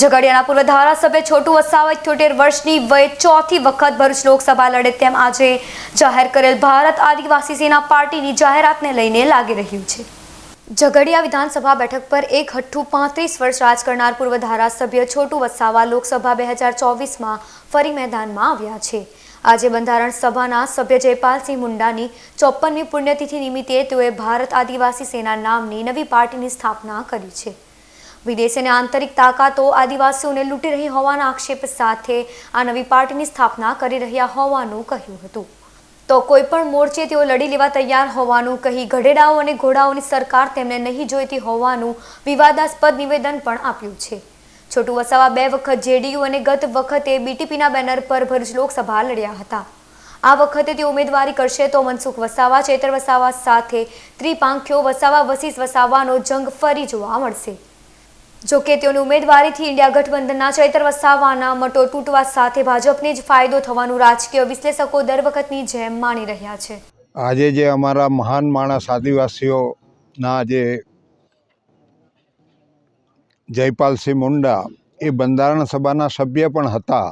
ઝઘડિયાના પૂર્વ ધારાસભ્ય છોટુ વસાવા ઇઠ્યોતેર વર્ષની વયે ચોથી વખત ભરૂચ લોકસભા લડે તેમ આજે જાહેર કરેલ ભારત આદિવાસી સેના પાર્ટીની જાહેરાતને લઈને લાગી રહ્યું છે. ઝઘડિયા વિધાનસભા બેઠક પર એક હઠ્ઠું પાંત્રીસ વર્ષ રાજ કરનાર પૂર્વ ધારાસભ્ય છોટુ વસાવા લોકસભા બે હજાર ચોવીસમાં ફરી મેદાનમાં આવ્યા છે. આજે બંધારણ સભાના સભ્ય જયપાલસિંહ મુંડાની ચોપ્પનમી પુણ્યતિથિ નિમિત્તે તેઓએ ભારત આદિવાસી સેના નામની નવી પાર્ટીની સ્થાપના કરી છે. વિદેશી અને આંતરિક તાકાતો આદિવાસીઓને લૂંટી રહી હોવાના આક્ષેપ સાથે આ નવી પાર્ટીની સ્થાપના કરી રહ્યા હોવાનું કહ્યું હતું. તો કોઈ પણ મોરચે તેઓ લડી લેવા તૈયાર હોવાનું કહી ગઢેડાઓ અને ઘોડાઓની સરકાર તેમને નહીં જોઈતી હોવાનું વિવાદાસ્પદ નિવેદન પણ આપ્યું છે. છોટુ વસાવા બે વખત જેડીયુ અને ગત વખતે બીટીપીના બેનર પર ભરૂચ લોકસભા લડ્યા હતા. આ વખતે તે ઉમેદવારી કરશે તો મનસુખ વસાવા, ચેતર વસાવા સાથે ત્રિપાંખ્યો વસાવા વસીસ વસાવાનો જંગ ફરી જોવા મળશે. જો કે તેઓની ઉમેદવારીથી ઇન્ડિયા ગઠબંધનના ચૈતર વસાવાના મટો તૂટવા સાથે ભાજપને જ ફાયદો થવાનું રાજકીય વિશ્લેષકો દર વખતની જેમ માની રહ્યા છે. આજે જે અમારા મહાન માણસ આદિવાસીઓના જે જયપાલસિંહ મુંડા એ બંધારણ સભાના સભ્ય પણ હતા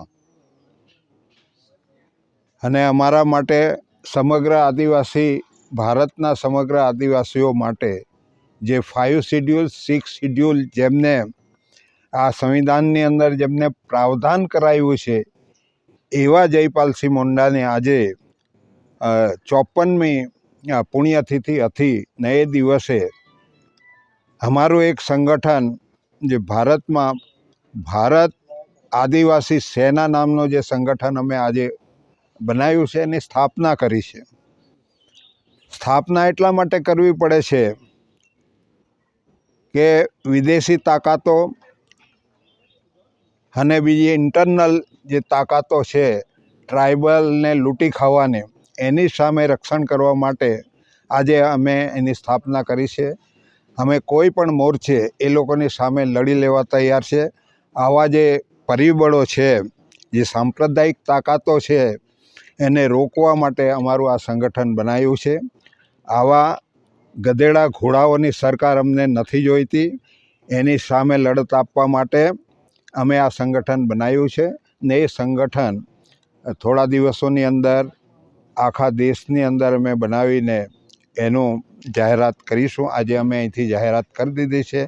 અને અમારા માટે સમગ્ર આદિવાસી ભારતના સમગ્ર આદિવાસીઓ માટે જે ફાઇવ શિડ્યુલ સિક્સ શિડ્યુલ જેમને આ સંવિધાનની અંદર જેમને પ્રાવધાન કરાયું છે, એવા જયપાલસિંહ મુંડાને આજે ચોપનમી પુણ્યતિથિ હતી ને એ દિવસે અમારું એક સંગઠન જે ભારતમાં, ભારત આદિવાસી સેના નામનું જે સંગઠન અમે આજે બનાવ્યું છે, એની સ્થાપના કરી છે. સ્થાપના એટલા માટે કરવી પડે છે કે વિદેશી તાકાતો અને બીજી ઇન્ટરનલ જે તાકાતો છે ટ્રાઇબલને લૂંટી ખાવાની, એની સામે રક્ષણ કરવા માટે આજે અમે એની સ્થાપના કરી છે. અમે કોઈ પણ મોરચે એ લોકોની સામે લડી લેવા તૈયાર છે. આવા જે પરિબળો છે, જે સાંપ્રદાયિક તાકાતો છે, એને રોકવા માટે અમારું આ સંગઠન બનાવ્યું છે. આવા ગધેડા ઘોડાઓની સરકાર અમને નથી જોઈતી. એની સામે લડત આપવા માટે અમે આ સંગઠન બનાવ્યું છે ને એ સંગઠન થોડા દિવસોની અંદર આખા દેશની અંદર અમે બનાવીને એનું જાહેરાત કરીશું. આજે અમે અહીંથી જાહેરાત કરી દીધી છે.